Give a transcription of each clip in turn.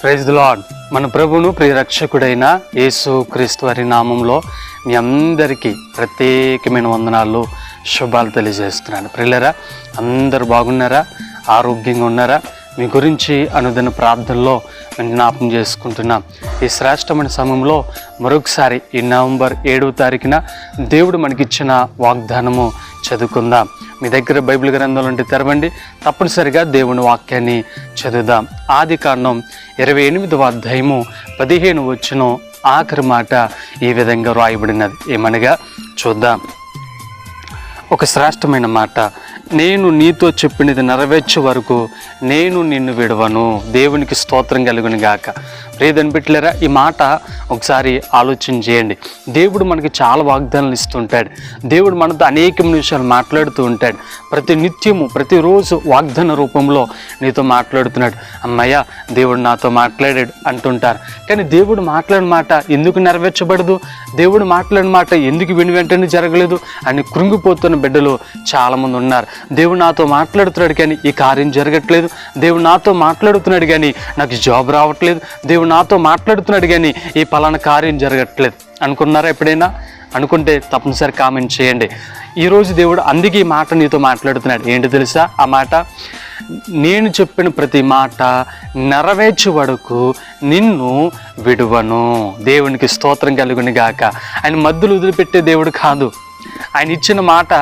Praise the lord మన ప్రభును ప్రియ రక్షకుడైన యేసు క్రీస్తు వారి నామంలో మీ అందరికీ ప్రత్యేకమైన వందనాలు శుభాలు తెలియజేస్తున్నాను. ప్రియులరా అందరు బాగున్నారా? ఆరోగ్యంగా ఉన్నారా? మీ గురించి అనుదిన ప్రార్థనలో మేము జ్ఞాపం చేసుకుంటున్నాం. ఈ శ్రేష్టమైన సమయంలో మరొకసారి ఈ నవంబర్ ఏడవ తారీఖున దేవుడు మనకిచ్చిన వాగ్దానము చదువుకుందాం. మీ దగ్గర బైబిల్ గ్రంథాలు ఉంటే తెరవండి. తప్పనిసరిగా దేవుని వాక్యాన్ని చదువుదాం. ఆది కాండం ఇరవై ఎనిమిదవ అధ్యాయము పదిహేను వచ్చిన ఆఖరి మాట ఈ విధంగా రాయబడినది. ఏమనగా చూద్దాం. ఒక శ్రేష్టమైన మాట. నేను నీతో చెప్పినది నెరవేర్చే వరకు నేను నిన్ను విడవను. దేవునికి స్తోత్రం కలుగును గాక. ప్రియదని పెట్టలేరా ఈ మాట ఒకసారి ఆలోచన చేయండి. దేవుడు మనకి చాలా వాగ్దానాలు ఇస్తుంటాడు. దేవుడు మనతో అనేక నిమిషాలు మాట్లాడుతూ ఉంటాడు. ప్రతి నిత్యము ప్రతిరోజు వాగ్దాన రూపంలో నీతో మాట్లాడుతున్నాడు. అమ్మయ్య దేవుడు నాతో మాట్లాడాడు అంటుంటారు. కానీ దేవుడు మాట్లాడిన మాట ఎందుకు నెరవేర్చబడదు? దేవుడు మాట్లాడిన మాట ఎందుకు విని వెంటనే జరగలేదు? అని కృంగిపోతున్న బిడ్డలు చాలామంది ఉన్నారు. దేవుడు నాతో మాట్లాడుతున్నాడు కానీ ఈ కార్యం జరగట్లేదు. దేవుడు నాతో మాట్లాడుతున్నాడు కానీ నాకు జాబ్ రావట్లేదు. దేవుడు నాతో మాట్లాడుతున్నాడు కానీ ఈ పలానా కార్యం జరగట్లేదు. అనుకున్నారా ఎప్పుడైనా? అనుకుంటే తప్పనిసరి కామెంట్ చేయండి. ఈరోజు దేవుడు అందుకే ఈ మాట నీతో మాట్లాడుతున్నాడు. ఏంటి తెలుసా? ఆ మాట నేను చెప్పిన ప్రతి మాట నెరవేర్చు వరకు నిన్ను విడువను. దేవునికి స్తోత్రం కలుగుని గాక. ఆయన మద్దులు వదిలిపెట్టే దేవుడు కాదు. ఆయన ఇచ్చిన మాట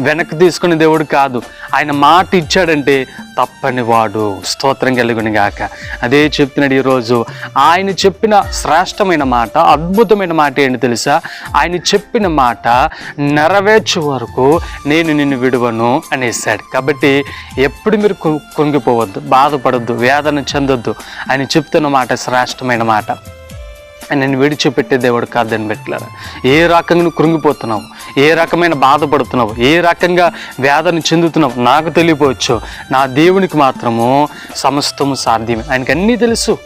వెనక్కి తీసుకునే దేవుడు కాదు. ఆయన మాట ఇచ్చాడంటే తప్పని వాడు. స్తోత్రం కలుగుని గాక. అదే చెప్తున్నాడు ఈరోజు. ఆయన చెప్పిన శ్రేష్టమైన మాట అద్భుతమైన మాట ఏంటి తెలుసా? ఆయన చెప్పిన మాట నెరవేర్చే వరకు నేను నిన్ను విడువను అనేసాడు. కాబట్టి ఎప్పుడు మీరు కుంగిపోవద్దు బాధపడద్దు వేదన చెందొద్దు. ఆయన చెప్తున్న మాట శ్రేష్టమైన మాట. నేను విడిచిపెట్టే దేవుడు కాదని పెట్టలేరా ఏ రకంగా నువ్వు కృంగిపోతున్నావు? ఏ రకమైన బాధపడుతున్నావు? ఏ రకంగా వేదన చెందుతున్నావు? నాకు తెలియపోవచ్చు. నా దేవునికి మాత్రము సమస్తము సాధ్యమే. ఆయనకి అన్నీ తెలుసు.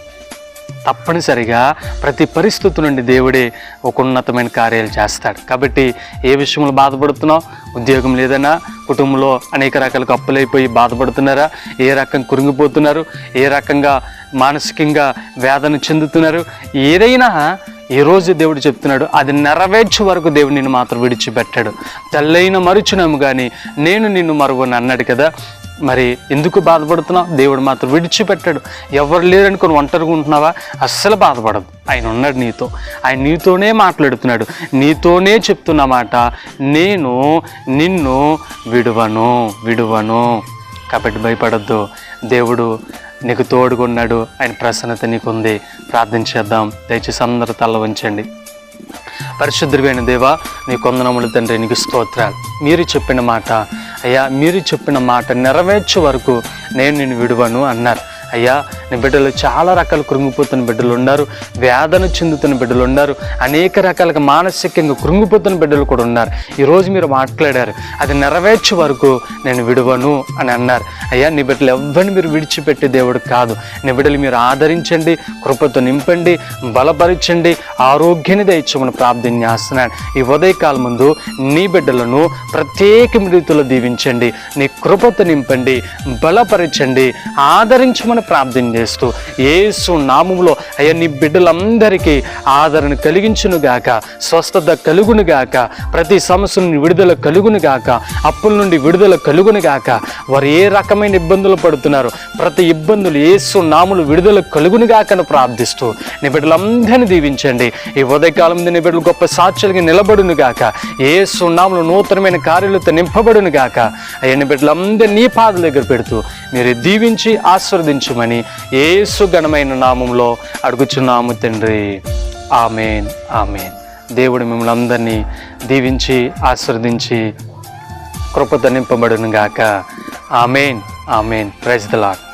తప్పనిసరిగా ప్రతి పరిస్థితి నుండి దేవుడే ఒక ఉన్నతమైన కార్యాలు చేస్తాడు. కాబట్టి ఏ విషయంలో బాధపడుతున్నావు? ఉద్యోగం లేదన్నా కుటుంబంలో అనేక రకాల అప్పులైపోయి బాధపడుతున్నారా? ఏ రకంగా కురింగిపోతున్నారు ఏ రకంగా మానసికంగా వేదన చెందుతున్నారు. ఏదైనా ఈరోజు దేవుడు చెప్తున్నాడు అది నెరవేర్చే వరకు దేవుడు నిన్ను మాత్రం విడిచిపెట్టాడు. తెల్లైన మరుచునము కానీ నేను నిన్ను మరువని అన్నాడు కదా. మరి ఎందుకు బాధపడుతున్నావు? దేవుడు మాత్రం విడిచిపెట్టాడు. ఎవరు లేరనుకొని ఒంటరిగా ఉంటున్నావా? అస్సలు బాధపడదు. ఆయన ఉన్నాడు నీతో. ఆయన నీతోనే మాట్లాడుతున్నాడు. నీతోనే చెప్తున్న మాట నేను నిన్ను విడువను విడువను. కాబట్టి భయపడద్దు. దేవుడు నీకు తోడుగున్నాడు. ఆయన ప్రసన్నత నీకుంది. ప్రార్థన చేద్దాం. దయచేసి అందరూ తల్ల వంచండి. పరిశుద్ధుడైన దేవా నీ కొందనములు తండ్రి నీకు స్తోత్రాలు. మీరు చెప్పిన మాట అయ్యా మీరు చెప్పిన మాట నెరవేర్చే వరకు నేను నిన్ను విడువను అన్నారు. అయ్యా బిడ్డలు చాలా రకాల కృంగిపోతున్న బిడ్డలు ఉన్నారు. వేదన చెందుతున్న బిడ్డలు ఉన్నారు. అనేక రకాలుగా మానసికంగా కృంగిపోతున్న బిడ్డలు కూడా ఉన్నారు. ఈరోజు మీరు మాట్లాడారు అది నెరవేర్చే వరకు నేను విడువను అని అన్నారు. అయ్యా నీ బిడ్డలు ఎవ్వరిని మీరు విడిచిపెట్టే దేవుడు కాదు. నీ బిడ్డలు మీరు ఆదరించండి కృపతో నింపండి బలపరచండి ఆరోగ్యాన్ని దయచమని ప్రార్థన చేస్తున్నాను. ఈ ఉదయకాల ముందు నీ బిడ్డలను ప్రత్యేక రీతిలో దీవించండి నీ కృపతో నింపండి బలపరచండి ఆదరించమని ప్రార్థన చేస్తూ ఏసు నామములో అయ్యా నీ బిడ్డలందరికీ ఆదరణ కలిగించును గాక స్వస్థత కలుగును గాక ప్రతి సమస్య నుండి విడుదల కలుగును గాక అప్పుల నుండి విడుదల కలుగును గాక వారు ఏ రకమైన ఇబ్బందులు పడుతున్నారు ప్రతి ఇబ్బందులు ఏసు నాములు విడుదల కలుగును గాకను ప్రార్థిస్తూ నీ బిడ్డలందరినీ దీవించండి. ఈ ఉదయకాలం నీ బిడ్డలు గొప్ప సాక్షులుగా నిలబడును గాక ఏసు నాములు నూతనమైన కార్యాలతో నింపబడును గాక అయ్యా నీ బిడ్డలందరినీ నీ పాదల దగ్గర పెడుతూ మీరు దీవించి ఆస్వాదించమని ఏసు ఘనమైన నామంలో అడుగుచున్నాము తండ్రి. ఆమెన్ ఆమెన్. దేవుడు మిమ్మల్ని అందరినీ దీవించి ఆశ్రదించి కృపతో నింపబడును గాక amen amen. Praise the lord